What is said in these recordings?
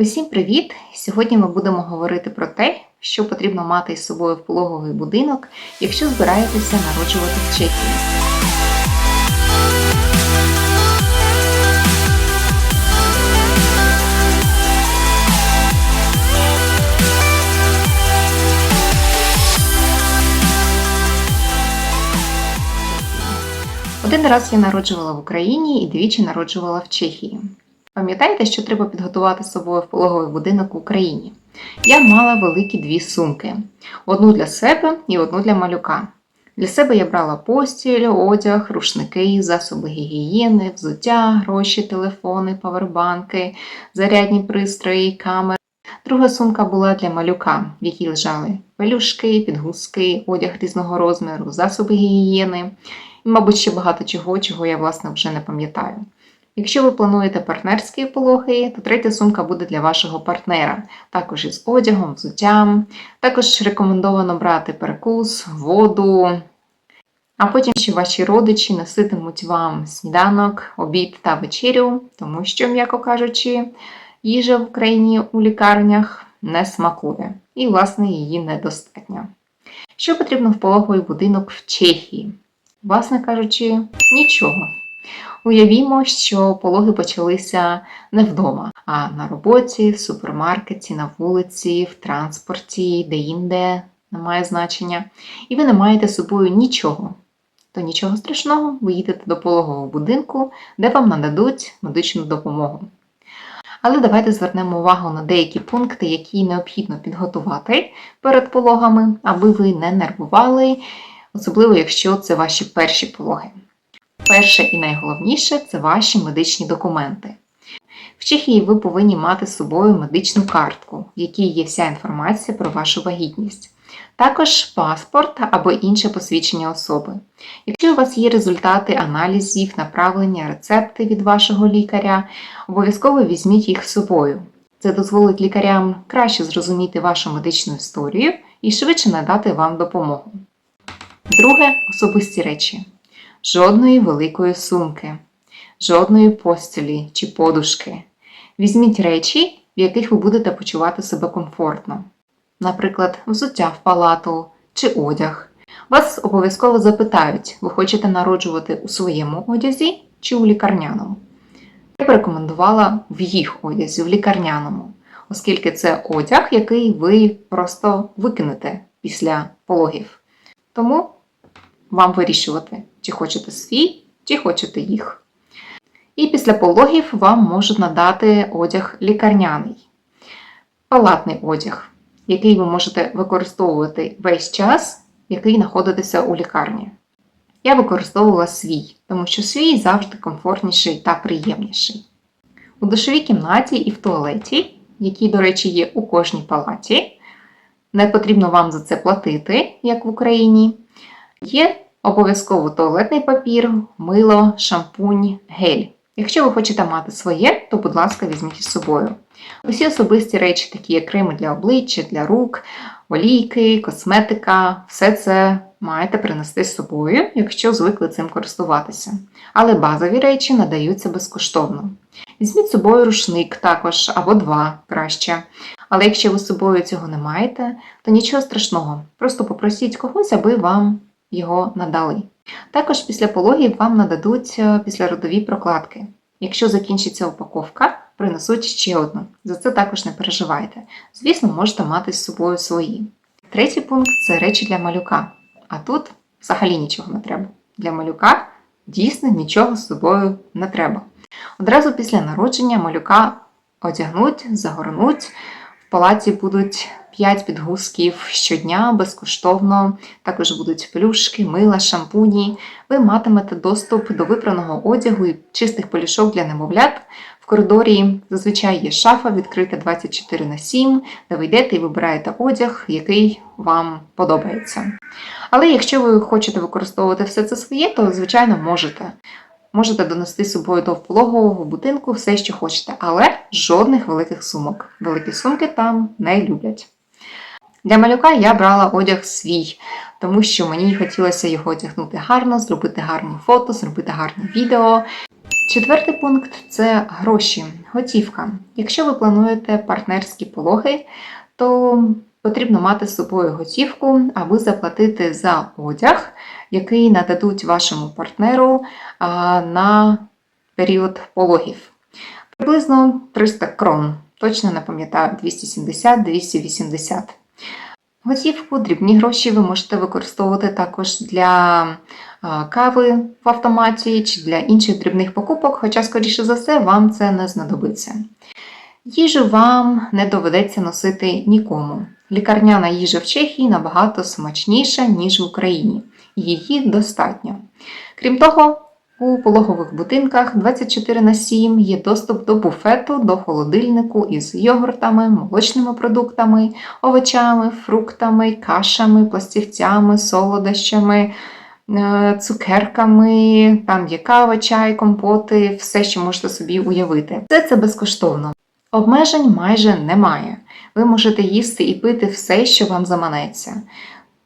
Усім привіт! Сьогодні ми будемо говорити про те, що потрібно мати із собою в пологовий будинок, якщо збираєтеся народжувати в Чехії. Один раз я народжувала в Україні і двічі народжувала в Чехії. Пам'ятаєте, що треба підготувати з собою в пологовий будинок в Україні? Я мала великі дві сумки: одну для себе і одну для малюка. Для себе я брала постіль, одяг, рушники, засоби гігієни, взуття, гроші, телефони, павербанки, зарядні пристрої, камери. Друга сумка була для малюка, в якій лежали пелюшки, підгузки, одяг різного розміру, засоби гігієни і, мабуть, ще багато чого, чого я, власне, вже не пам'ятаю. Якщо ви плануєте партнерські пологи, то третя сумка буде для вашого партнера, також із одягом, взуттям. Також рекомендовано брати перекус, воду. А потім ще ваші родичі носитимуть вам сніданок, обід та вечерю, тому що, м'яко кажучи, їжа в Україні у лікарнях не смакує, і, власне, її недостатньо. Що потрібно в пологовий будинок в Чехії? Власне кажучи, нічого. Уявімо, що пологи почалися не вдома, а на роботі, в супермаркеті, на вулиці, в транспорті, де-інде, немає значення, і ви не маєте з собою нічого. То нічого страшного, ви їдете до пологового будинку, де вам нададуть медичну допомогу. Але давайте звернемо увагу на деякі пункти, які необхідно підготувати перед пологами, аби ви не нервували, особливо якщо це ваші перші пологи. Перше і найголовніше це ваші медичні документи. В Чехії ви повинні мати з собою медичну картку, в якій є вся інформація про вашу вагітність. Також паспорт або інше посвідчення особи. Якщо у вас є результати аналізів, направлення, рецепти від вашого лікаря, обов'язково візьміть їх з собою. Це дозволить лікарям краще зрозуміти вашу медичну історію і швидше надати вам допомогу. Друге особисті речі жодної великої сумки, жодної постілі чи подушки. Візьміть речі, в яких ви будете почувати себе комфортно, наприклад, взуття в палату чи одяг. Вас обов'язково запитають, ви хочете народжувати у своєму одязі чи у лікарняному. Я б рекомендувала в їх одязі, в лікарняному, оскільки це одяг, який ви просто викинете після пологів. Тому вам вирішувати, чи хочете свій, чи хочете їх. І після пологів вам можуть надати одяг лікарняний, палатний одяг, який ви можете використовувати весь час, який знаходитеся у лікарні. Я використовувала свій, тому що свій завжди комфортніший та приємніший. У душовій кімнаті і в туалеті, які, до речі, є у кожній палаті, не потрібно вам за це платити, як в Україні. Є Обов'язково туалетний папір, мило, шампунь, гель. Якщо ви хочете мати своє, то, будь ласка, візьміть із собою. Усі особисті речі, такі як креми для обличчя, для рук, олійки, косметика, все це маєте принести з собою, якщо звикли цим користуватися. Але базові речі надаються безкоштовно. Візьміть з собою рушник також або два краще. Але якщо ви з собою цього не маєте, то нічого страшного. Просто попросіть когось, аби вам його надали. Також після пологів вам нададуть е, післяродові прокладки. Якщо закінчиться упаковка, принесуть ще одну. За це також не переживайте. Звісно, можете мати з собою свої. Третій пункт це речі для малюка. А тут взагалі нічого не треба. Для малюка дійсно нічого з собою не треба. Одразу після народження малюка одягнуть, загорнуть, в палаті будуть 5 підгузків щодня безкоштовно. Також будуть плюшки, мила, шампуні. Ви матимете доступ до випраного одягу і чистих полішок для немовлят. В коридорі зазвичай є шафа, відкрита 24 на 7, де ви йдете і вибираєте одяг, який вам подобається. Але якщо ви хочете використовувати все це своє, то, звичайно, можете. Можете донести з собою до пологового будинку все, що хочете, але жодних великих сумок. Великі сумки там не люблять. Для малюка я брала одяг свій, тому що мені хотілося його одягнути гарно, зробити гарні фото, зробити гарне відео. Четвертий пункт це гроші, готівка. Якщо ви плануєте партнерські пологи, то потрібно мати з собою готівку, аби заплатити за одяг, який нададуть вашому партнеру на період пологів. Приблизно 300 крон. Точно не пам'ятаю, 270-280. Готівку, дрібні гроші ви можете використовувати також для кави в автоматі чи для інших дрібних покупок, хоча, скоріше за все, вам це не знадобиться. Їжу вам не доведеться носити нікому. Лікарняна їжа в Чехії набагато смачніша, ніж в Україні. Її достатньо. Крім того, у пологових будинках 24 на 7 є доступ до буфету, до холодильнику із йогуртами, молочними продуктами, овочами, фруктами, кашами, пластівцями, солодощами, е, цукерками, там є кава, чай, компоти, все, що можете собі уявити. Все це безкоштовно. Обмежень майже немає. Ви можете їсти і пити все, що вам заманеться.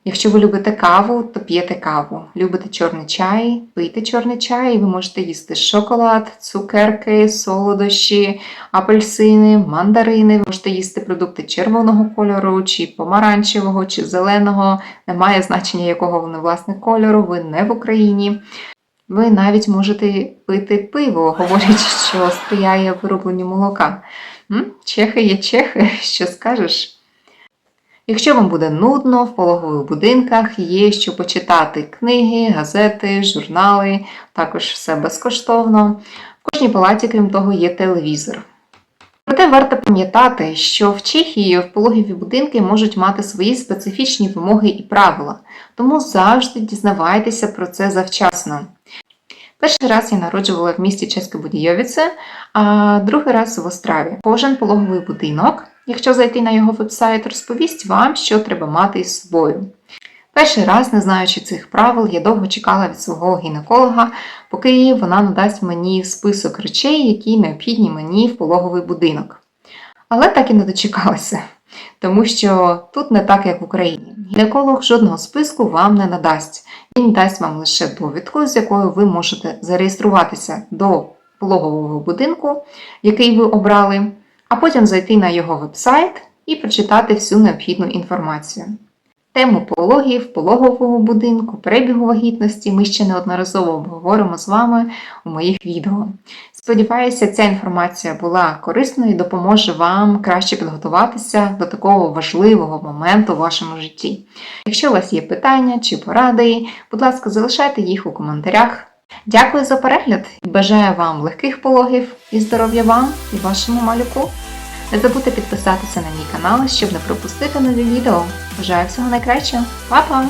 Якщо ви любите каву, то п'єте каву. Любите чорний чай, пийте чорний чай, і ви можете їсти шоколад, цукерки, солодощі, апельсини, мандарини. Ви можете їсти продукти червоного кольору, чи помаранчевого, чи зеленого. Немає значення, якого вони власне кольору, ви не в Україні. Ви навіть можете пити пиво, говорячи, що сприяє виробленню молока. Чехи є чехи, що скажеш? Якщо вам буде нудно, в пологових будинках є що почитати книги, газети, журнали, також все безкоштовно. В кожній палаті, крім того, є телевізор. Проте варто пам'ятати, що в Чехії в пологові будинки можуть мати свої специфічні вимоги і правила, тому завжди дізнавайтеся про це завчасно. Перший раз я народжувала в місті Чеське Будійовіце, а другий раз в Остраві. Кожен пологовий будинок, якщо зайти на його вебсайт, розповість вам, що треба мати із собою. Перший раз, не знаючи цих правил, я довго чекала від свого гінеколога, поки вона надасть мені список речей, які необхідні мені в пологовий будинок. Але так і не дочекалася, тому що тут не так, як в Україні. Гінеколог жодного списку вам не надасть. Він дасть вам лише довідку, з якою ви можете зареєструватися до пологового будинку, який ви обрали, а потім зайти на його вебсайт і прочитати всю необхідну інформацію. Тему пологів, пологового будинку, перебігу вагітності ми ще неодноразово обговоримо з вами у моїх відео. Сподіваюся, ця інформація була корисною і допоможе вам краще підготуватися до такого важливого моменту в вашому житті. Якщо у вас є питання чи поради, будь ласка, залишайте їх у коментарях. Дякую за перегляд бажаю вам легких пологів і здоров'я вам і вашому малюку. Не забудьте підписатися на мій канал, щоб не пропустити нові відео. Бажаю всього найкращого. Па-па!